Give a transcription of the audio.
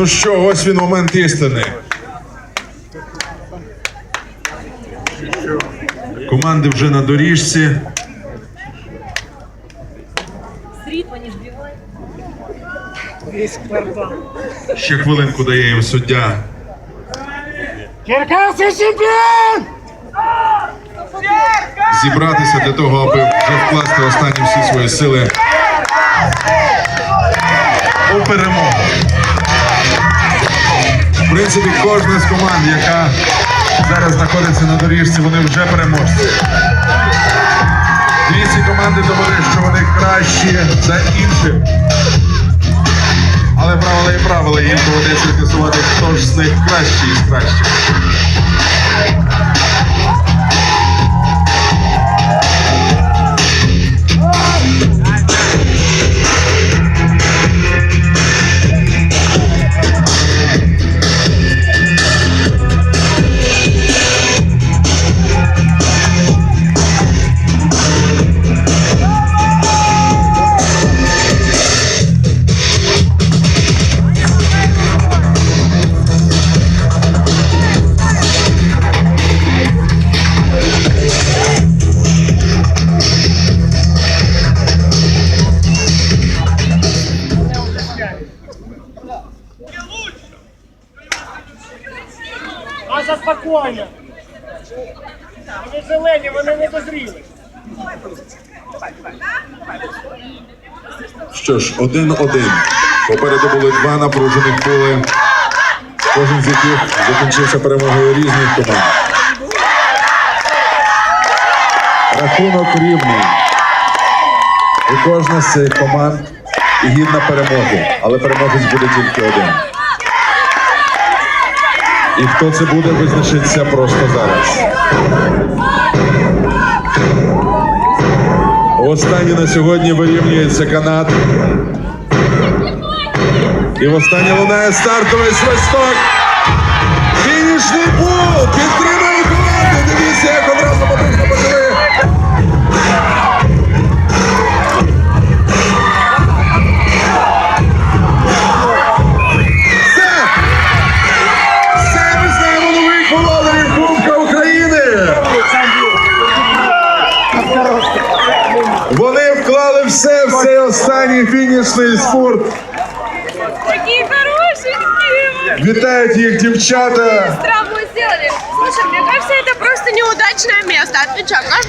Ну що, ось він момент істини. Команди вже на доріжці. Ще хвилинку дає їм суддя. Черкаси чемпіон! Зібратися для того, аби вже вкласти останні всі свої сили Принципі, кожна з команд, яка зараз знаходиться на доріжці, вони вже переможці. Дві ці команди довели, що вони кращі за інших. Але правила і правила їм доведеться з'ясувати, хто ж з них кращий із кращих. Аса спокійно. Вони зелені, вони не дозріли. Що ж, один-один. Попереду були два напружених поли, кожен з яких закінчився перемогою різних команд. Рахунок рівний. І кожна з цих команд гідна перемоги, але переможець буде тільки один. І хто це буде, визначиться просто зараз. Останній на сьогодні вирівнюється канат. І востаннє лунає стартовий свисток. Фінішний пул! Підтримуємо в цей останній фінішний спорт. Такие хорошенькие. Вітають їх дівчата. Травму сделали. Слушай, мне кажется, это просто неудачное место. Отвечаю, каждый